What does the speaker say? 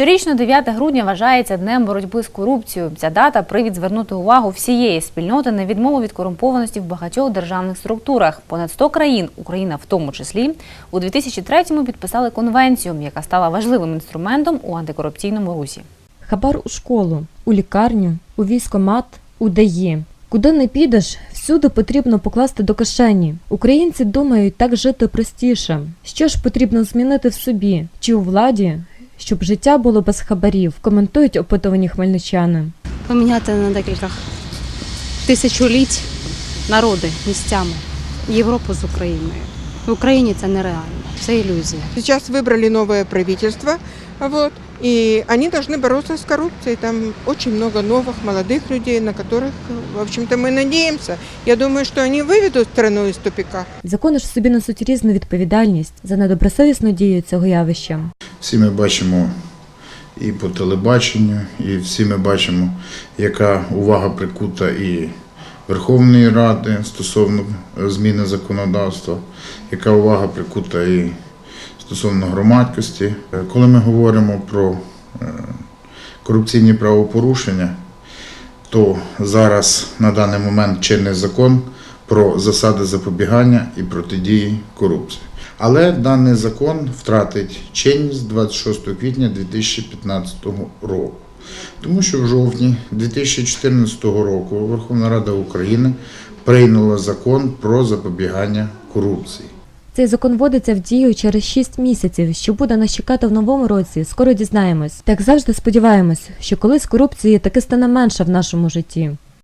Щорічно 9 грудня вважається днем боротьби з корупцією. Ця дата привід звернути увагу всієї спільноти на відмову від корумпованості в багатьох державних структурах. Понад 100 країн, Україна в тому числі, у 2003-му підписали конвенцію, яка стала важливим інструментом у антикорупційному русі. Хабар у школу, у лікарню, у військомат, у ДАІ. Куди не підеш, всюди потрібно покласти до кишені. Українці думають так жити простіше. Що ж потрібно змінити в собі чи у владі, щоб життя було без хабарів, коментують опитувані хмельничани. поміняти на декілька тисячоліть народи місцями, Європу з Україною. В Україні це нереально, це ілюзія. Сейчас выбрали новое правительство, вот, и они должны бороться с коррупцией. Там очень много новых молодых людей, на которых, в общем-то, мы надеемся. Я думаю, что они выведут страну из тупика. Закони ж в собі несуть різну відповідальність за недобросовісну дію цього явища. Всі ми бачимо і по телебаченню, і всі ми бачимо, яка увага прикута і Верховної Ради стосовно зміни законодавства, яка увага прикута і стосовно громадськості. Е, Коли ми говоримо про е, корупційні правопорушення, то зараз на даний момент чинний закон про засади запобігання і протидії корупції. Але даний закон втратить чинність 26 квітня 2015 року. Тому що в жовтні 2014 року Верховна Рада України прийняла закон про запобігання корупції. Цей закон вводиться в дію через 6 місяців. Що буде нас чекати в новому році, скоро дізнаємось. Так завжди сподіваємось, що колись корупції таки стане менше в нашому житті.